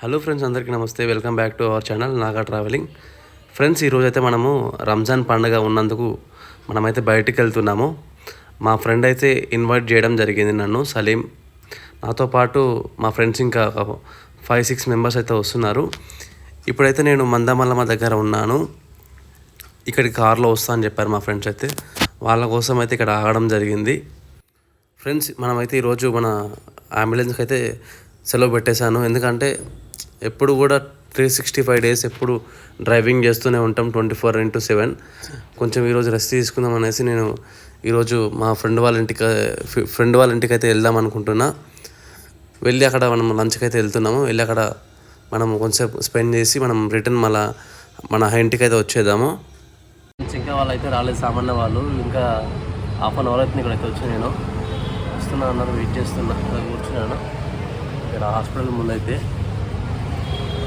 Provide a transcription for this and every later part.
Hello friends అందరికీ namaste. Welcome back to our channel Naga travelling friends ఈరోజైతే మనము రంజాన్ పండుగ ఉన్నందుకు మనమైతే బయటికి వెళ్తున్నాము. మా ఫ్రెండ్ అయితే ఇన్వైట్ చేయడం జరిగింది నన్ను సలీం నాతో పాటు మా ఫ్రెండ్స్ ఇంకా ఫైవ్ సిక్స్ మెంబర్స్ అయితే వస్తున్నారు. ఇప్పుడైతే నేను మందమల్లమ్మ దగ్గర ఉన్నాను. ఇక్కడికి కార్లో వస్తా అని చెప్పారు మా ఫ్రెండ్స్ అయితే. వాళ్ళ కోసం అయితే ఇక్కడ ఆగడం జరిగింది. ఫ్రెండ్స్ మనమైతే ఈరోజు మన అంబులెన్స్కి అయితే సెలవు పెట్టేశాను. ఎందుకంటే ఎప్పుడు కూడా త్రీ సిక్స్టీ ఫైవ్ డేస్ ఎప్పుడు డ్రైవింగ్ చేస్తూనే ఉంటాం ట్వంటీ ఫోర్ ఇంటూ సెవెన్ కొంచెం ఈరోజు రెస్ట్ తీసుకుందాం అనేసి నేను ఈరోజు మా ఫ్రెండ్ వాళ్ళ ఇంటికి ఫ్రెండ్ వాళ్ళ ఇంటికి అయితే వెళ్దాం అనుకుంటున్నా. వెళ్ళి అక్కడ మనం లంచ్కి అయితే వెళ్తున్నాము. వెళ్ళి అక్కడ మనం కొంచెం స్పెండ్ చేసి మనం రిటర్న్ మళ్ళా మన ఇంటికి అయితే వచ్చేద్దాము. ఇంకా వాళ్ళు అయితే రాలేదు సామాన్య వాళ్ళు. ఇంకా హాఫ్ అన్ అవర్ అయితే ఇక్కడైతే వచ్చి నేను. వస్తున్నా అన్నారు వెయిట్ చేస్తున్నా. కూర్చున్నాను. ఇక్కడ హాస్పిటల్ ముందు అయితే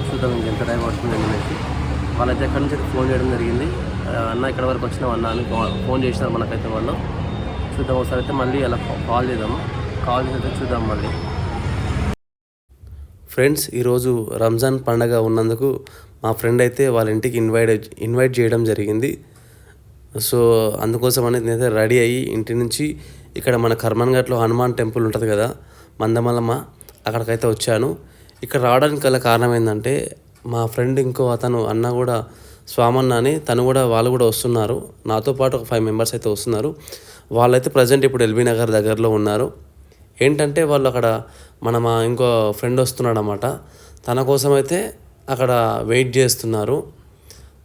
చూద్దాం ఇంకెంత టైం పడుతుంది అనేసి వాళ్ళైతే ఎక్కడి నుంచి ఫోన్ చేయడం జరిగింది. అన్న ఇక్కడ వరకు వచ్చినాం అన్న అని ఫోన్ చేసినారు మనకైతే వాళ్ళు. చూద్దాం ఒకసారి అయితే మళ్ళీ అలా కాల్ చేద్దాము. కాల్ చేసి అయితే చూద్దాం మళ్ళీ. ఫ్రెండ్స్ ఈరోజు రంజాన్ పండగ ఉన్నందుకు మా ఫ్రెండ్ అయితే వాళ్ళ ఇంటికి ఇన్వైట్ ఇన్వైట్ చేయడం జరిగింది. సో అందుకోసం అనేది నేనైతే రెడీ అయ్యి ఇంటి నుంచి ఇక్కడ మన కర్మన్ఘట్లో హనుమాన్ టెంపుల్ ఉంటుంది కదా మందమల్లమ్మ అక్కడికైతే వచ్చాను. ఇక్కడ రావడానికి గల కారణం ఏంటంటే మా ఫ్రెండ్ ఇంకో అతను అన్న కూడా స్వామన్న అని తను కూడా వాళ్ళు కూడా వస్తున్నారు. నాతో పాటు ఒక ఫైవ్ మెంబర్స్ అయితే వస్తున్నారు. వాళ్ళైతే ప్రజెంట్ ఇప్పుడు ఎల్బీ నగర్ దగ్గరలో ఉన్నారు. ఏంటంటే వాళ్ళు అక్కడ మన మా ఇంకో ఫ్రెండ్ వస్తున్నాడు అనమాట తన కోసం అయితే అక్కడ వెయిట్ చేస్తున్నారు.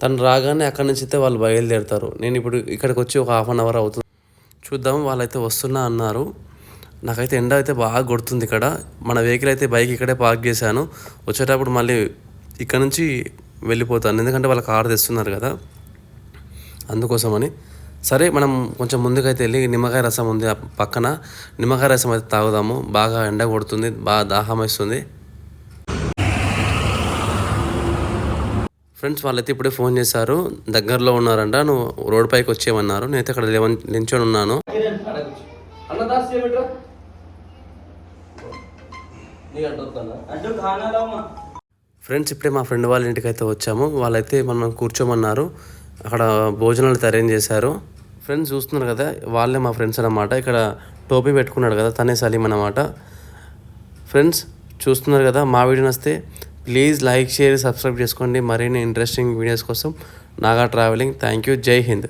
తను రాగానే అక్కడి నుంచి అయితే వాళ్ళు బయలుదేరుతారు. నేను ఇప్పుడు ఇక్కడికి వచ్చి ఒక హాఫ్ అన్ అవర్ అవుతుంది. చూద్దాం వాళ్ళైతే వస్తున్నా అన్నారు. నాకైతే ఎండ అయితే బాగా కొడుతుంది ఇక్కడ. మన వెహికల్ అయితే బైక్ ఇక్కడే పార్క్ చేశాను. వచ్చేటప్పుడు మళ్ళీ ఇక్కడ నుంచి వెళ్ళిపోతాను. ఎందుకంటే వాళ్ళ కార్ తెస్తున్నారు కదా. అందుకోసమని. సరే మనం కొంచెం ముందుకైతే వెళ్ళి నిమ్మకాయ రసం ఉంది ఆ పక్కన. నిమ్మకాయ రసం అయితే తాగుదాము. బాగా ఎండ కొడుతుంది బాగా దాహం వేస్తుంది. ఫ్రెండ్స్ వాళ్ళైతే ఇప్పుడే ఫోన్ చేశారు. దగ్గరలో ఉన్నారంట. నువ్వు రోడ్ పైకి వచ్చేయమన్నారు. నేనైతే అక్కడ లేవన్ నించొని ఉన్నాను. ఫ్రెండ్స్ ఇప్పుడే మా ఫ్రెండ్ వాళ్ళ ఇంటికి అయితే వచ్చాము. వాళ్ళైతే మనం కూర్చోమన్నారు. అక్కడ భోజనాలు అయితే అరేంజ్ చేశారు. ఫ్రెండ్స్ చూస్తున్నారు కదా వాళ్ళే మా ఫ్రెండ్స్ అన్నమాట. ఇక్కడ టోపీ పెట్టుకున్నాడు కదా తనే సలీం అన్నమాట. ఫ్రెండ్స్ చూస్తున్నారు కదా మా వీడియో నస్తే ప్లీజ్ లైక్ షేర్ సబ్స్క్రైబ్ చేసుకోండి. మరిన్ని ఇంట్రెస్టింగ్ వీడియోస్ కోసం నాగా ట్రావెలింగ్. Thank you. జై హింద్.